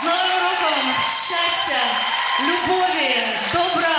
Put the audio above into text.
з новим роком щастя, любові, добра.